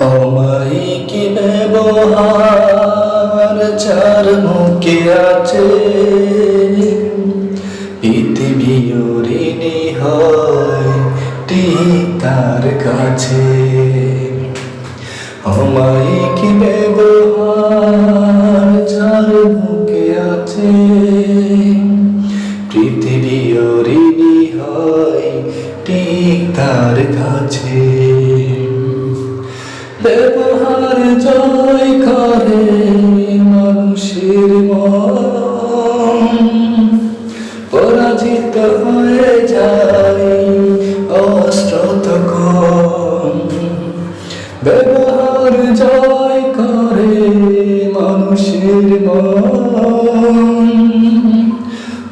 অমাইকি ব্যবহার চার মুখে আছে পৃথিবী ঋণী হয় ঠিক তার কাছে অমাইকি ব্যবহার চার মুখে আছে পৃথিবী ঋণী হয় ঠিক তার কাছে ব্যবহার পরাজিত হয়ে যায় অস্ত্র তখন ব্যবহার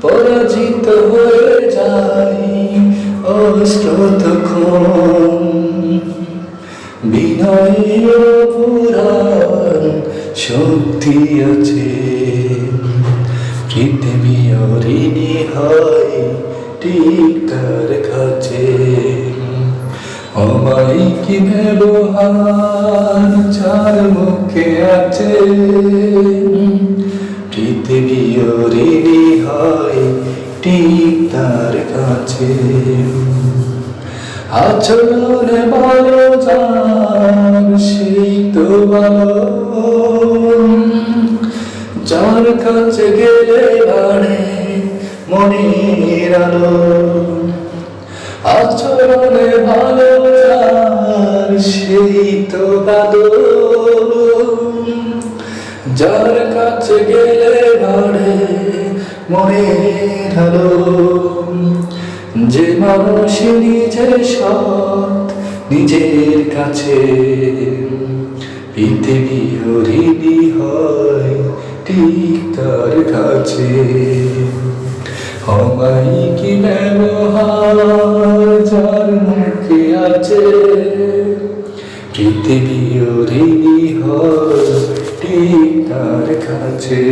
পরাজিত হয়ে যায় বিনয়ের পুরাণ শক্তি আছে। পৃথিবী ঋণী হয় ঠিক তার কাছে। অমাইকি ব্যবহার চার মুখে আছে। পৃথিবী ঋণী হয় ঠিক তার কাছে। আচরণে ভালো ভালো যার কাছে গেলে বাড়ে মনের আলো। আচরণে ভালো যার সেই তো ভালো যার কাছে গেলে বাড়ে মনের আলো। যে মানুষ নিজের সৎ, নিজের কাছে পৃথিবী হরিণী হয় ঠিক তার কাছে। কি ব্যবহার যার মুখে আছে পৃথিবী হরিণী হয় ঠিক তার কাছে।